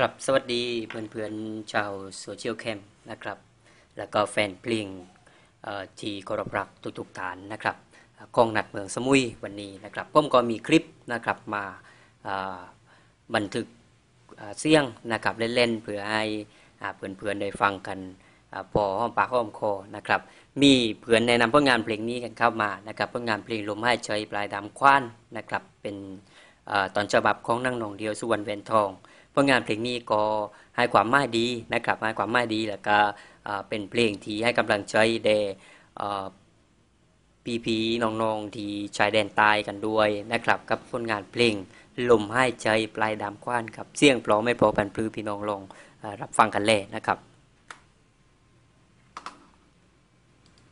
กลับสวัสดีเพื่อนๆชาวโซเชียลแคมนะครับ แล้วก็แฟนเพลงที่เคารพรักทุกๆฐานนะครับกองหนัดเมืองสมุยวันนี้นะครับผมก็มีคลิปนะครับมาบันทึกเสียงนะครับเล่นๆเพื่อให้เพื่อนๆได้ฟังกันอ่าพอห้อมปากห้อมคอนะครับ มีเพื่อนแนะนำผลงานเพลงนี้กันเข้ามานะครับผลงานเพลงลมหายใจปลายดำคว้านนะครับเป็นอตอนฉบับของนางนองเดียวสุวรรณเวนทอง ผลงานเพลงนี้ก็ให้ความหมายดีนะครับให้ความหมายดีแล้วก็เป็นเพลงที่ให้กำลังใจแด่อ่พี่ๆน้องๆที่ชายแดนใต้กันด้วยนะครับกับผลงานเพลงลมหายใจปลายดำคว้านครับเสียงเพราะไม่พราะพันพลือพี่น้องลองรับฟังกันเลยนะครับ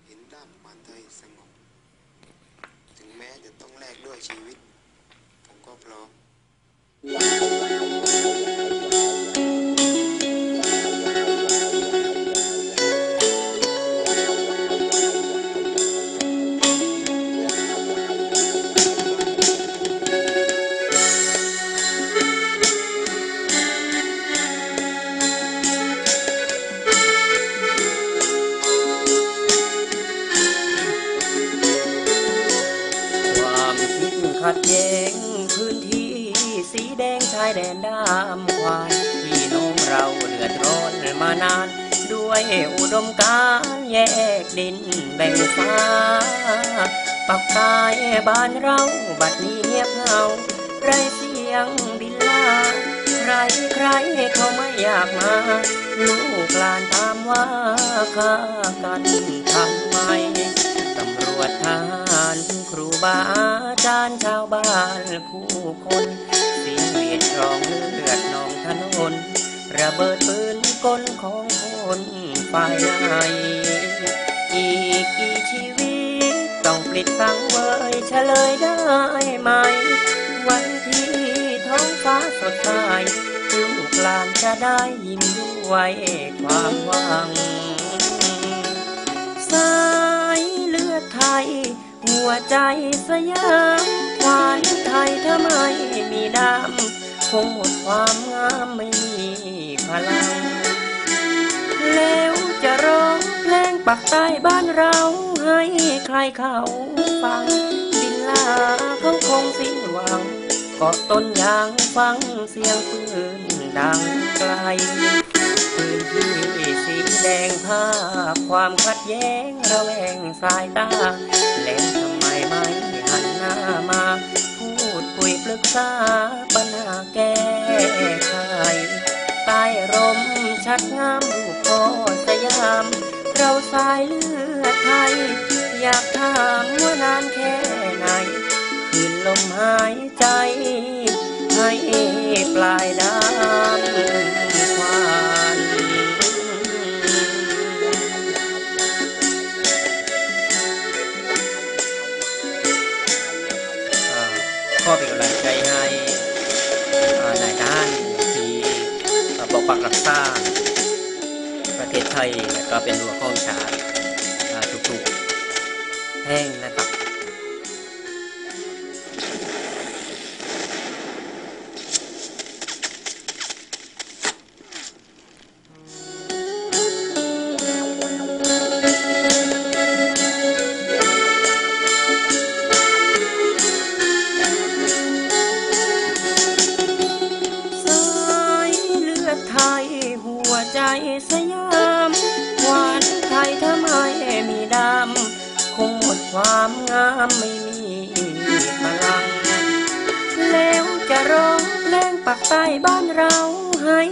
เห็นด้านความไทยสงบถึงแม้จะต้องแลกด้วยชีวิต ผมก็พร้อม ขัดแย้งพื้นที่สีแดงชายแดนด้ามควายพี่น้องเราเดือดร้อนมานาน ด้วยอุดมการแยกดินแบ่งฟ้าปักกายบ้านเราบัดนี้เงียบเหงาไรเสียงดินลาใครใครเขาไม่อยากมา ลูกหลานตามว่าข้ากันทำไมตำรวจทหาร ครูบาอาจารย์ชาวบ้านผู้คนเสียงเวียนร้องเลือดนองถนน ระเบิดปืนกลของคนฝ่ายในอีกกี่ชีวิต ต้องปลิดสังเวยเฉลยได้ไหม วันที่ท้องฟ้าสดใสลูกหลานจะได้ยิ้มด้วยความหวัง สายเลือดไทย หัวใจสยามควานไทยถ้าไม่มีดำคงหมดความงามไม่มีพลัง แล้วจะร้องเพลงปักใต้บ้านเราให้ใครเขาฟังบินลาเขาคงสิ้นหวังเกาะต้นยางฟังเสียงปืนดังไกลพื้นที่ สีแดงภาพความขัดแย้งระแวงสายตาแล้วทำไมไม่หันหน้ามา พูดคุยปรึกษาปัญหาแก้ไขใต้ร่มชัดงามรูปพ่อสยาม เราสายเลือดไทย อยากถามว่านานแค่ไหน คืนลมหายใจ ให้ปลายน้ำ เป็นกำลังใจให้นายทหารที่ปกปักรักษาประเทศไทยและก็เป็นหัวข้องชาติทุกๆแห่งนะครับ สยามหวานไทยถ้าไม่มีดำคงหมดความงามไม่มีพลัง แล้วจะร้องเพลงปักใต้บ้านเราให้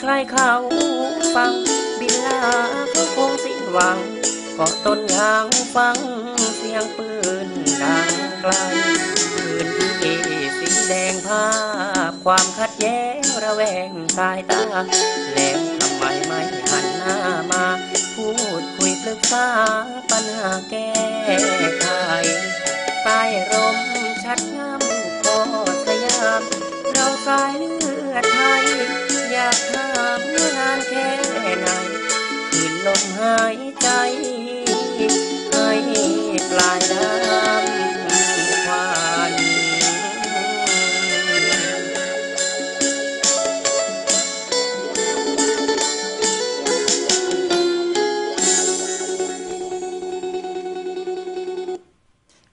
ใครเขาฟังบินลาเขาคงสิ้นหวังเกาะต้นยางฟังเสียงปืนดังไกล ดงภาพ ความขัดแย้งระแวงสายตา แล้วทำไมไม่หันหน้ามา พูดคุยปรึกษาปัญหาแก้ไขใต้ร่มชัดงามพอสยาม เราสายเลือ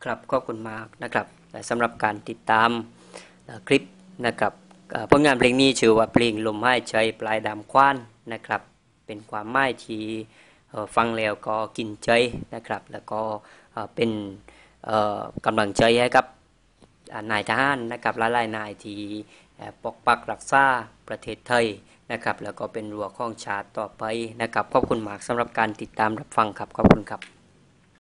ครับขอบคุณมากนะครับสำหรับการติดตามคลิปนะครับผลงานเพลงนี้ชื่อว่าเพลงลมหายใจปลายดำควานนะครับ เป็นความหมายที่ฟังแล้วก็กินใจนะครับ แล้วก็เป็นกำลังใจให้กับนายทหารนะครับหลายๆนายที่เอ่อปกปักรักษาประเทศไทยนะครับ แล้วก็เป็นรั้วของชาติต่อไปนะครับขอบคุณมากสำหรับการติดตามรับฟังครับขอบคุณครับ